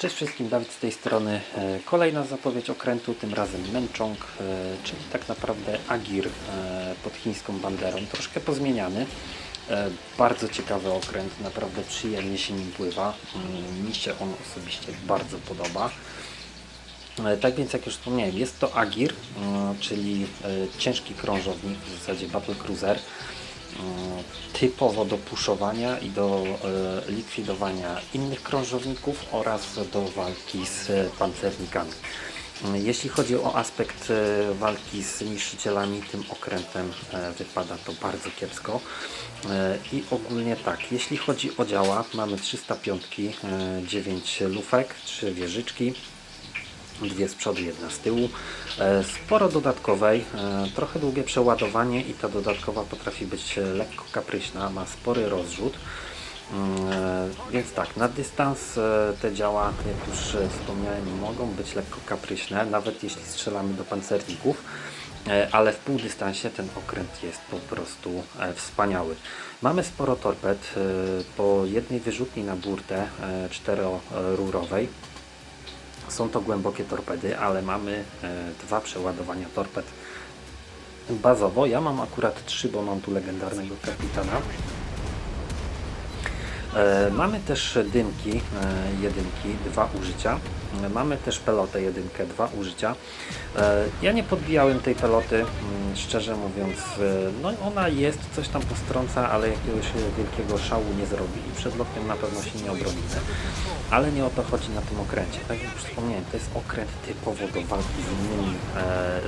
Cześć wszystkim, Dawid z tej strony. E, Kolejna zapowiedź okrętu, tym razem Męczong, e, czyli tak naprawdę Agir e, pod chińską banderą, troszkę pozmieniany. Bardzo ciekawy okręt, naprawdę przyjemnie się nim pływa. Mm, Mi się on osobiście bardzo podoba. Tak więc jak już wspomniałem, jest to Agir, czyli ciężki krążownik, w zasadzie battle cruiser, typowo do puszowania i do e, likwidowania innych krążowników oraz do walki z pancernikami. Jeśli chodzi o aspekt e, walki z niszczycielami, tym okrętem e, wypada to bardzo kiepsko. E, I ogólnie tak, jeśli chodzi o działa, mamy 305, e, 9 lufek, 3 wieżyczki, dwie z przodu, jedna z tyłu. E, Sporo dodatkowej, e, trochę długie przeładowanie i ta dodatkowa potrafi być e, lekko kapryśna, ma spory rozrzut. Mm, Więc tak, na dystans te działa, jak już wspomniałem, mogą być lekko kapryśne, nawet jeśli strzelamy do pancerników. Ale w półdystansie ten okręt jest po prostu wspaniały. Mamy sporo torped, po jednej wyrzutni na burtę czterorurowej. Są to głębokie torpedy, ale mamy e, dwa przeładowania torped bazowo. Ja mam akurat trzy, bo mam tu legendarnego kapitana. E, Mamy też dymki, e, jedynki, dwa użycia. E, Mamy też pelotę jedynkę, dwa użycia. Ja nie podbijałem tej peloty, mm, szczerze mówiąc. No ona jest, coś tam postrąca, ale jakiegoś wielkiego szału nie zrobi i przed lotem na pewno się nie obronimy. Ale nie o to chodzi na tym okręcie. Tak jak już wspomniałem, to jest okręt typowo do walki z innymi,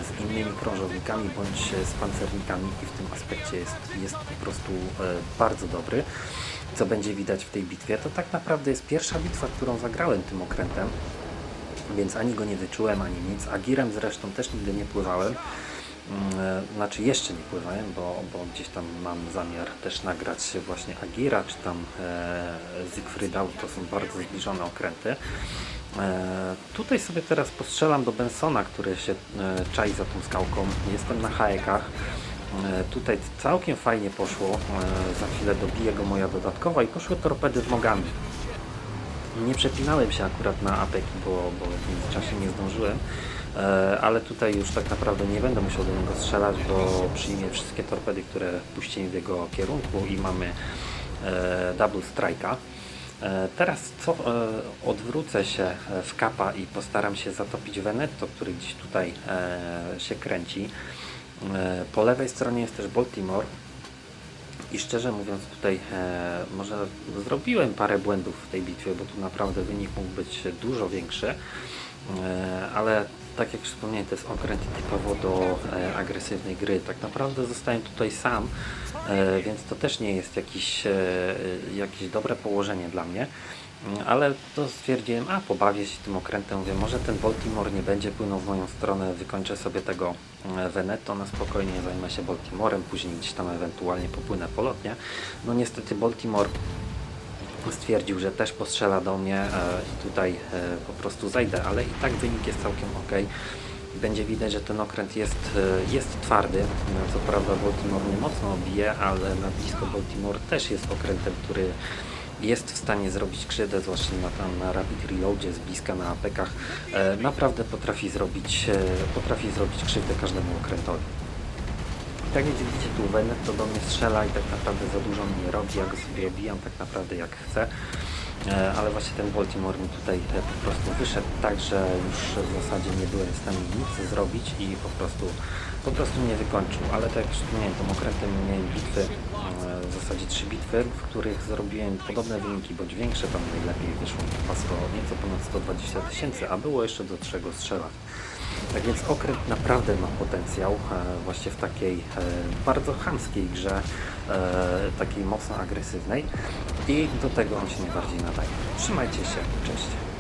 z innymi krążownikami bądź z pancernikami i w tym aspekcie jest, jest po prostu bardzo dobry co będzie widać w tej bitwie, to tak naprawdę jest pierwsza bitwa, którą zagrałem tym okrętem, więc ani go nie wyczułem, ani nic. Agirem zresztą też nigdy nie pływałem. Mm, e, Znaczy jeszcze nie pływałem, bo, bo gdzieś tam mam zamiar też nagrać właśnie Agira, czy tam e, Siegfriedał, to są bardzo zbliżone okręty. E, tutaj sobie teraz postrzelam do Bensona, który się e, czai za tą skałką. Jestem na haekach. E, Tutaj całkiem fajnie poszło. E, Za chwilę dobije go moja dodatkowa i poszły torpedy z nogami. Nie przepinałem się akurat na apeki, bo, bo w międzyczasie nie zdążyłem. E, Ale tutaj już tak naprawdę nie będę musiał do niego strzelać, bo przyjmie wszystkie torpedy, które puściłem w jego kierunku i mamy double strike'a. Teraz co, odwrócę się w kapa i postaram się zatopić Veneto, który gdzieś tutaj się kręci. E, Po lewej stronie jest też Baltimore. I szczerze mówiąc tutaj e, może zrobiłem parę błędów w tej bitwie, bo tu naprawdę wynik mógł być dużo większy. E, ale tak jak wspomniałem, to jest okręt typowo do e, agresywnej gry. Tak naprawdę zostałem tutaj sam, e, więc to też nie jest jakiś, e, jakieś dobre położenie dla mnie. Ale to stwierdziłem, a pobawię się tym okrętem, mówię, może ten Baltimore nie będzie płynął w moją stronę, wykończę sobie tego e, Veneto, na spokojnie zajmę się Baltimorem, później gdzieś tam ewentualnie popłynę polotnie. No niestety Baltimore stwierdził, że też postrzela do mnie e, i tutaj e, po prostu zajdę, ale i tak wynik jest całkiem ok. Będzie widać, że ten okręt jest, jest twardy. Co prawda Baltimore nie mocno bije, ale na blisko Baltimore też jest okrętem, który jest w stanie zrobić krzywdę, zwłaszcza na, tam na Rapid Reloadzie z bliska na apekach. E, naprawdę potrafi zrobić, e, potrafi zrobić krzywdę każdemu okrętowi. Tak jak widzicie tu Venet to do mnie strzela i tak naprawdę za dużo mi nie robi, ja go sobie obijam tak naprawdę jak chcę. E, Ale właśnie ten Baltimore mi tutaj e, po prostu wyszedł tak, że już w zasadzie nie byłem w stanie nic zrobić i po prostu, po prostu mnie wykończył. Ale tak jak wspomniałem, okrętem miałem bitwy, e, w zasadzie trzy bitwy, w których zrobiłem podobne wyniki, bądź większe, tam najlepiej wyszło 100, nieco ponad 120 tysięcy, a było jeszcze do czego strzelać. Tak więc okręt naprawdę ma potencjał e, właśnie w takiej e, bardzo chamskiej grze, e, takiej mocno agresywnej i do tego on się najbardziej nadaje. Trzymajcie się, cześć.